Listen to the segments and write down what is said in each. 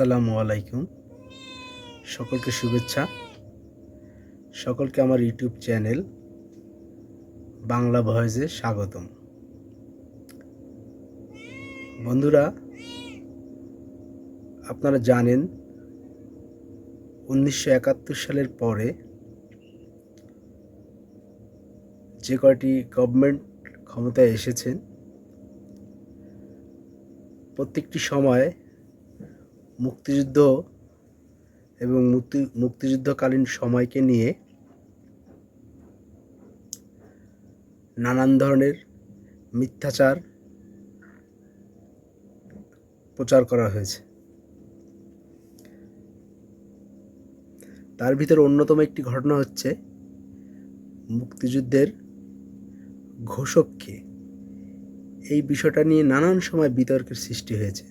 আসসালামু আলাইকুম। সকলকে শুভেচ্ছা। সকলকে আমার ইউটিউব চ্যানেল বাংলা ভয়েসে স্বাগতম। বন্ধুরা, আপনারা জানেন, উনিশশো একাত্তর সালের পরে যে কয়টি গভর্নমেন্ট ক্ষমতায় এসেছেন, প্রত্যেকটি সময় মুক্তিযুদ্ধ এবং মুক্তি, মুক্তিযুদ্ধকালীন সময়কে নিয়ে নানান ধরনের মিথ্যাচার প্রচার করা হয়েছে। তার ভিতরে অন্যতম একটি ঘটনা হচ্ছে মুক্তিযুদ্ধের ঘোষককে এই বিষয়টা নিয়ে নানান সময় বিতর্কের সৃষ্টি হয়েছে।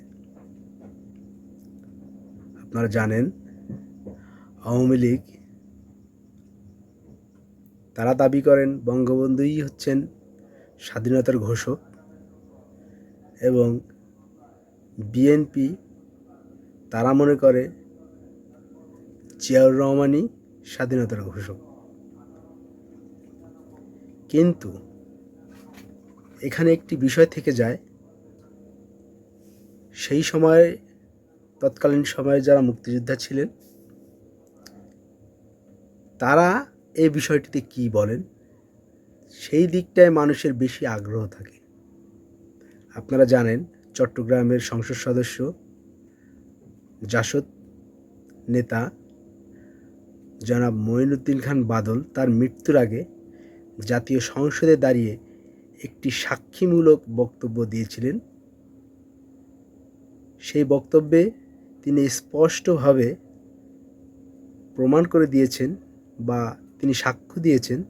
আপনারা জানেন, আওয়ামী লীগ তারা দাবি করেন বঙ্গবন্ধুই হচ্ছেন স্বাধীনতার ঘোষক এবং বিএনপি তারা মনে করে জিয়াউর রহমানই স্বাধীনতার ঘোষক। কিন্তু এখানে একটি বিষয় থেকে যায়, সেই সময় তৎকালীন সময়ে যারা মুক্তিযোদ্ধা ছিলেন, তারা এই বিষয়টিতে কি বলেন? সেই দিকটায় মানুষের বেশি আগ্রহ থাকে। আপনারা জানেন, চট্টগ্রামের সংসদ সদস্য জাসদ, নেতা জনাব মঈনুদ্দিন খান বাদল তার মৃত্যুর আগে জাতীয় সংসদে দাঁড়িয়ে একটি সাক্ষীমূলক বক্তব্য দিয়েছিলেন। সেই বক্তব্যে তিনি স্পষ্টভাবে প্রমাণ করে দিয়েছেন বা তিনি সাক্ষ্য দিয়েছেন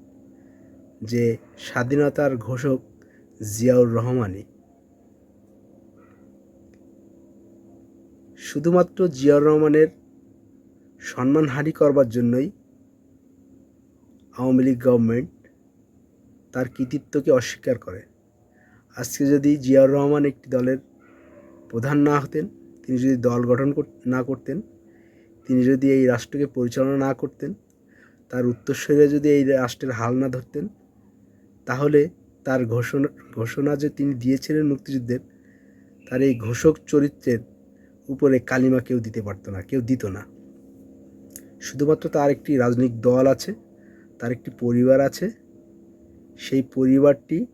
যে স্বাধীনতার ঘোষক জিয়াউর রহমানই। শুধুমাত্র জিয়াউর রহমানের সম্মানহানি করবার জন্যই আওয়ামী লীগ গভর্নমেন্ট তার কৃতিত্বকে অস্বীকার করে। আজকে যদি জিয়াউর রহমান একটি দলের প্রধান না হতেন তিনি যদি দল গঠন না করতেন, তিনি যদি এই রাষ্ট্রকে পরিচালনা না করতেন, তার উত্তরসূরিরা যদি এই রাষ্ট্রের হাল না ধরতেন, তাহলে তার ঘোষণা ঘোষণা যে তিনি দিয়েছিলেন মুক্তিযুদ্ধের, তার এই ঘোষক চরিত্রের উপরে কালিমা কেউ দিতে পারতো না, কেউ দিত না। শুধুমাত্র তার একটি রাজনৈতিক দল আছে, তার একটি পরিবার আছে, সেই পরিবারটি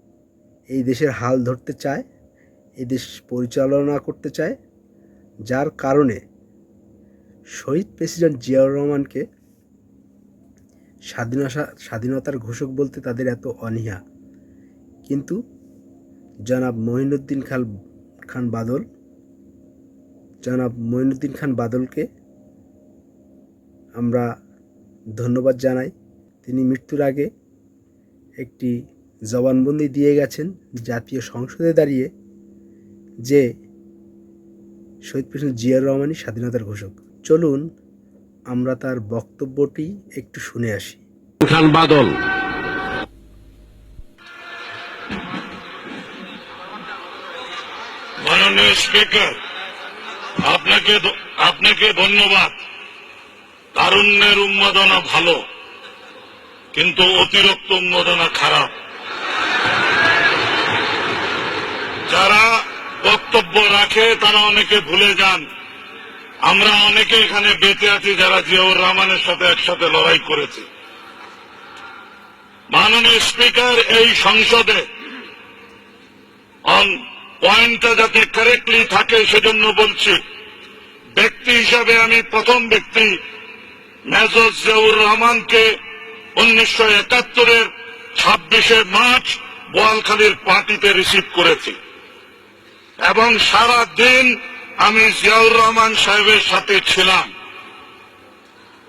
এই দেশের হাল ধরতে চায়, এই দেশ পরিচালনা করতে চায় যার কারণে শহীদ প্রেসিডেন্ট জিয়াউর রহমানকে স্বাধীনতা, স্বাধীনতার ঘোষক বলতে তাদের এত অনীহা। কিন্তু জনাব মহিনুদ্দিন খান খান বাদল, জনাব মহিনুদ্দিন খান বাদলকে আমরা ধন্যবাদ জানাই। তিনি মৃত্যুর আগে একটি জবানবন্দি দিয়ে গেছেন জাতীয় সংসদে দাঁড়িয়ে যে শহীদ প্রেসিডেন্ট জিয়ার রহমানই স্বাধীনতার ঘোষক। চলুন আমরা তার বক্তব্যটি একটু শুনে আসি। বাদল। মাননীয় স্পিকার, আপনাকে আপনাকে ধন্যবাদ। তারুণ্যের উন্মাদনা ভালো, কিন্তু অতিরিক্ত উন্মাদনা খারাপ। যারা বক্তব্য রাখে, তারা অনেকে ভুলে যান। আমরা অনেকে এখানে বেঁচে আছি যারা জিয়াউর রহমানের সাথে একসাথে লড়াই করেছি। মাননীয় স্পিকার এই সংসদে পয়েন্টটা যাতে কারেক্টলি থাকে, সেজন্য বলছি, ব্যক্তি হিসাবে আমি প্রথম ব্যক্তি মেজর জিয়াউর রহমানকে উনিশশো একাত্তরের ছাব্বিশে মার্চ বোয়ালখালীর পার্টিতে রিসিভ করেছি। এবং সারা দিন আমি জিয়াউর রহমান সাহেবের সাথে ছিলাম।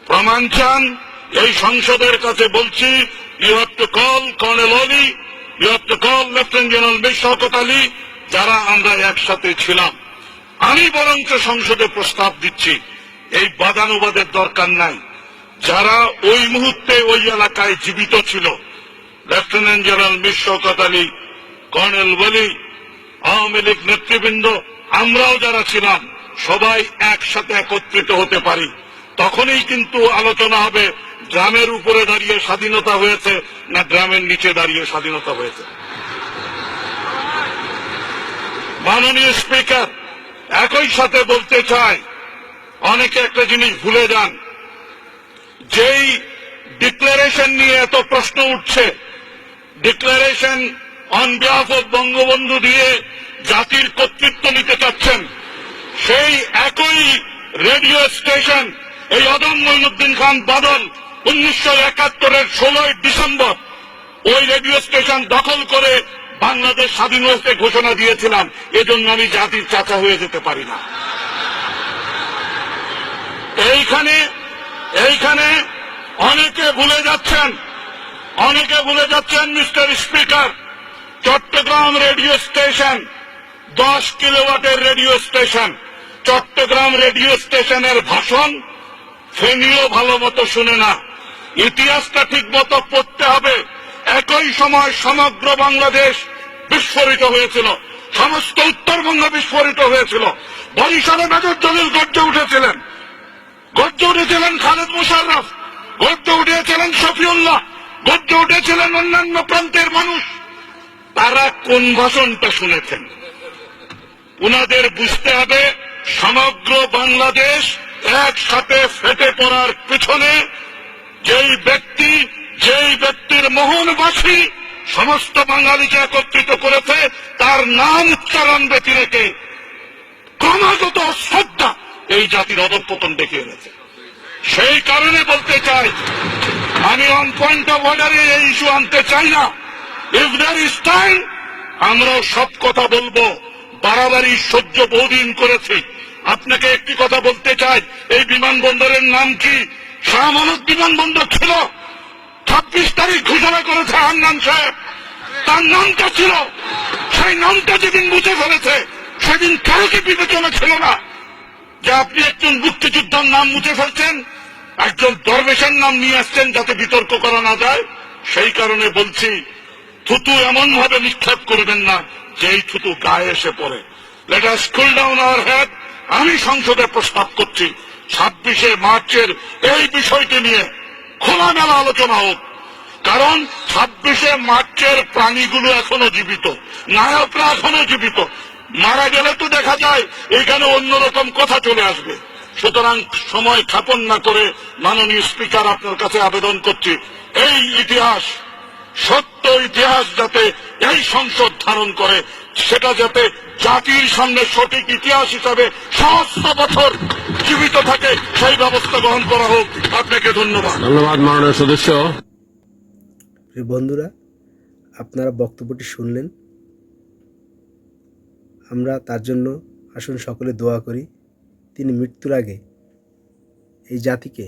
প্রমাণ চান, এই সংসদের কাছে বলছি you have to call colonel Oli you have to call lieutenant general Mir Shaukat Ali যারা আমরা একসাথে ছিলাম। আমি বরঞ্চ সংসদে প্রস্তাব দিচ্ছি। এই বাদানুবাদের দরকার নাই। যারা ওই মুহূর্তে ওই এলাকায় জীবিত ছিল lieutenant general Mir Shaukat Ali colonel বলি আওয়ামী লীগ নেতৃবৃন্দ, আমরাও যারা ছিলাম, সবাই একসাথে একত্রিত হতে পারি। তখনই কিন্তু আলোচনা হবে, গ্রামের উপরে দাঁড়িয়ে স্বাধীনতা হয়েছে না গ্রামের নিচে দাঁড়িয়ে স্বাধীনতা হয়েছে। মাননীয় স্পিকার, একই সাথে বলতে চাই, অনেকে একটা জিনিস ভুলে যান। যেই ডিক্লারেশন নিয়ে এত প্রশ্ন উঠছে, ডিক্লারেশন অন বিহাফ বঙ্গবন্ধু দিয়ে জাতির কর্তৃত্ব নিতে চাচ্ছেন। সেই একই রেডিও স্টেশন, এই অদম মঈনুদ্দিন খান বাদল, উনিশশো একাত্তরের ষোলোই ডিসেম্বর, ওই রেডিও স্টেশন দখল করে বাংলাদেশ স্বাধীন হয়েছে ঘোষণা দিয়েছিলাম। এজন্য আমি জাতির চাচা হয়ে যেতে পারি না। এইখানে এইখানে অনেকে ভুলে যাচ্ছেন, অনেকে ভুলে যাচ্ছেন mister speaker. Chattogram radio station, দশ কিলোওয়াটের রেডিও স্টেশন। চট্টগ্রাম রেডিও স্টেশনের ভাষণ ফেনীয় ভালো মতো শুনে না। ইতিহাসটা ঠিক মতো পড়তে হবে। একই সময় সমগ্র বাংলাদেশ বিস্ফোরিত হয়েছিল। সমস্ত উত্তরবঙ্গ বিস্ফোরিত হয়েছিল। বরিশালে মেজর জলিল গর্জে উঠেছিলেন। গর্জে উঠেছিলেন খালেদ মুশাররফ। গর্জে উঠেছিলেন শফিউল্লাহ। গর্জে উঠেছিলেন অন্যান্য প্রান্তের মানুষ। তারা কোন ভাষণটা শুনেছেন? উনাদের বুঝতে হবে, সমগ্র বাংলাদেশ একসাথে ফেটে পড়ার পিছনে যেই ব্যক্তি, যেই ব্যক্তির মোহনবাসী সমস্ত বাঙালিকে একত্রিত করেছে, তার নাম উচ্চারণ ব্যতি রেখে ক্রমাগত শ্রদ্ধা এই জাতির অধঃপতন ডেকে এনেছে। সেই কারণে বলতে চাই, আমি অন পয়েন্ট অফ অর্ডারে এই ইস্যু আনতে চাই না। ইফ দ্যার ইজ টাইম আমরাও সব কথা বলব। বাড়াবাড়ি সহ্য বহুদিন করেছি। আপনাকে একটি কথা বলতে চাই। এই বিমানবন্দরের নাম কি? শাহমানত বিমানবন্দর ছিল। ছাব্বিশ তারিখ ঘোষণা করেছে হান্নান সাহেব। তার নামটা ছিল। সেই নামটা যেদিন বুঝে ফেলেছে, সেদিন কারও কি বিবেচনা ছিল না। যে আপনি একজন মুক্তিযোদ্ধার নাম মুছে ফেলছেন, একজন দরবেশের নাম নিয়ে আসছেন যাতে বিতর্ক করা না যায়, সেই কারণে বলছি থুতু এমন ভাবে নিক্ষেপ করবেন না যে এই থুতু গায়ে এসে পড়ে। Let us cool down our head আমি সংসদে প্রস্তাব করছি, ছাব্বিশে মার্চের এই বিষয়টি নিয়ে খোলামেলা আলোচনা হোক। কারণ ছাব্বিশে মার্চের প্রাণীগুলো এখনও জীবিত নায়করা এখনও জীবিত। মারা গেলে তো দেখা যায়, এখানে অন্যরকম কথা চলে আসবে। সুতরাং সময় খাপন না করে মাননীয় স্পিকার আপনার কাছে আবেদন করছি। এই ইতিহাস সত্য ইতিহাস যাতে এই সংসদ ধারণ করে সেটা যাতে জাতির সামনে সঠিক ইতিহাস হিসাবে সহস্র বছর জীবিত থাকে সেই ব্যবস্থা গ্রহণ করা হোক। আপনাকে ধন্যবাদ। ধন্যবাদ মাননীয় সদস্য। প্রিয় বন্ধুরা আপনারা বক্তব্যটি শুনলেন। আমরা তার জন্য আসুন সকলে দোয়া করি তিনি মৃত্যুর আগে এই জাতিকে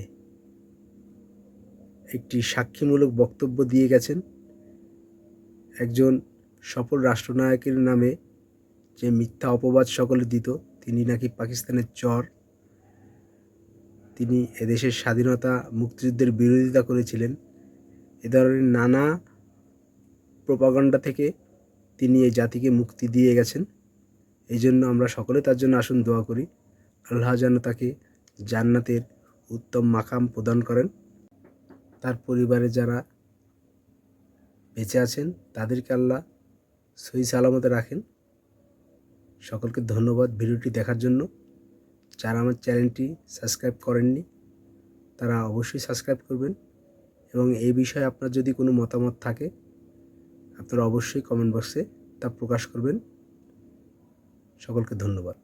একটি সাক্ষীমূলক বক্তব্য দিয়ে গেছেন। একজন সফল রাষ্ট্রনায়কের নামে যে মিথ্যা অপবাদ সকলে দিত, তিনি নাকি পাকিস্তানের চর। তিনি এদেশের স্বাধীনতা, মুক্তিযুদ্ধের বিরোধিতা করেছিলেন। এ ধরনের নানা প্রপাগান্ডা থেকে তিনি এই জাতিকে মুক্তি দিয়ে গেছেন। এই জন্য আমরা সকলে তার জন্য আসুন দোয়া করি। আল্লাহ যেন তাকে জান্নাতের উত্তম মাকাম প্রদান করেন। তার পরিবারে যারা বেঁচে আছেন, তাদেরকে আল্লাহ সহি সালামতে রাখেন। সকলকে ধন্যবাদ ভিডিওটি দেখার জন্য। যারা আমার চ্যানেলটি সাবস্ক্রাইব করেননি, তারা অবশ্যই সাবস্ক্রাইব করবেন এবং এই বিষয়ে আপনার যদি কোনো মতামত থাকে, আপনারা অবশ্যই কমেন্ট বক্সে তা প্রকাশ করবেন। সকলকে ধন্যবাদ।